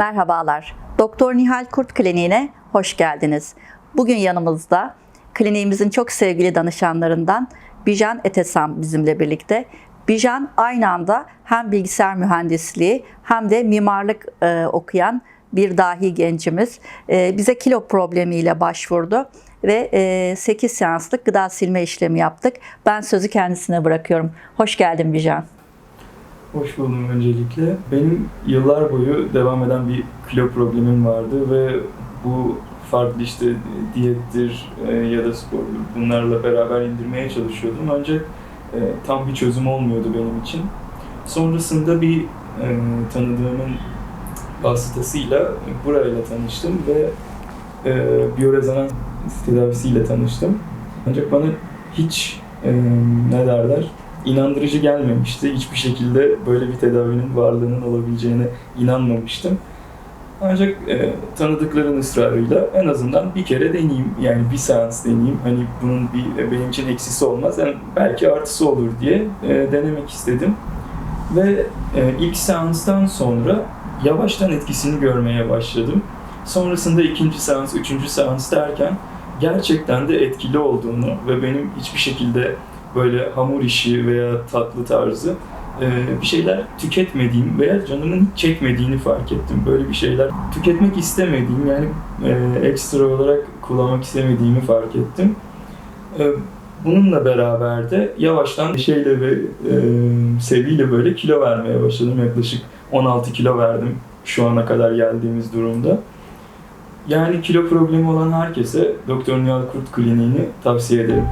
Merhabalar. Doktor Nihal Kurt Kliniğine hoş geldiniz. Bugün yanımızda kliniğimizin çok sevgili danışanlarından Bijan Etesam bizimle birlikte. Bijan aynı anda hem bilgisayar mühendisliği hem de mimarlık e, okuyan bir dahi gencimiz. E, bize kilo problemiyle başvurdu ve e, 8 seanslık gıda silme işlemi yaptık. Ben sözü kendisine bırakıyorum. Hoş geldin Bijan. Hoş buldum öncelikle. Benim yıllar boyu devam eden bir kilo problemim vardı ve bu farklı işte diyettir e, ya da spordur bunlarla beraber indirmeye çalışıyordum ancak e, tam bir çözüm olmuyordu benim için. Sonrasında bir e, tanıdığımın vasıtasıyla burayla tanıştım ve biyorezonans tedavisiyle tanıştım. Ancak bana hiç ne derler inandırıcı gelmemişti. Hiçbir şekilde böyle bir tedavinin varlığının olabileceğine inanmamıştım. Ancak e, tanıdıkların ısrarıyla en azından bir kere deneyeyim. Yani bir seans deneyeyim. Hani bunun bir e, benim için eksisi olmaz. Yani belki artısı olur diye e, denemek istedim. Ve e, ilk seanstan sonra yavaştan etkisini görmeye başladım. Sonrasında ikinci seans, üçüncü seans derken gerçekten de etkili olduğunu ve benim hiçbir şekilde böyle hamur işi veya tatlı tarzı e, bir şeyler tüketmediğim veya canımın çekmediğini fark ettim. Böyle bir şeyler tüketmek istemediğim yani e, ekstra olarak kullanmak istemediğimi fark ettim. E, Bununla beraber de yavaştan şeyle ve seviyle böyle kilo vermeye başladım. Yaklaşık 16 kilo verdim şu ana kadar geldiğimiz durumda. Yani kilo problemi olan herkese Doktor Nihal Kurt Kliniğini tavsiye ederim.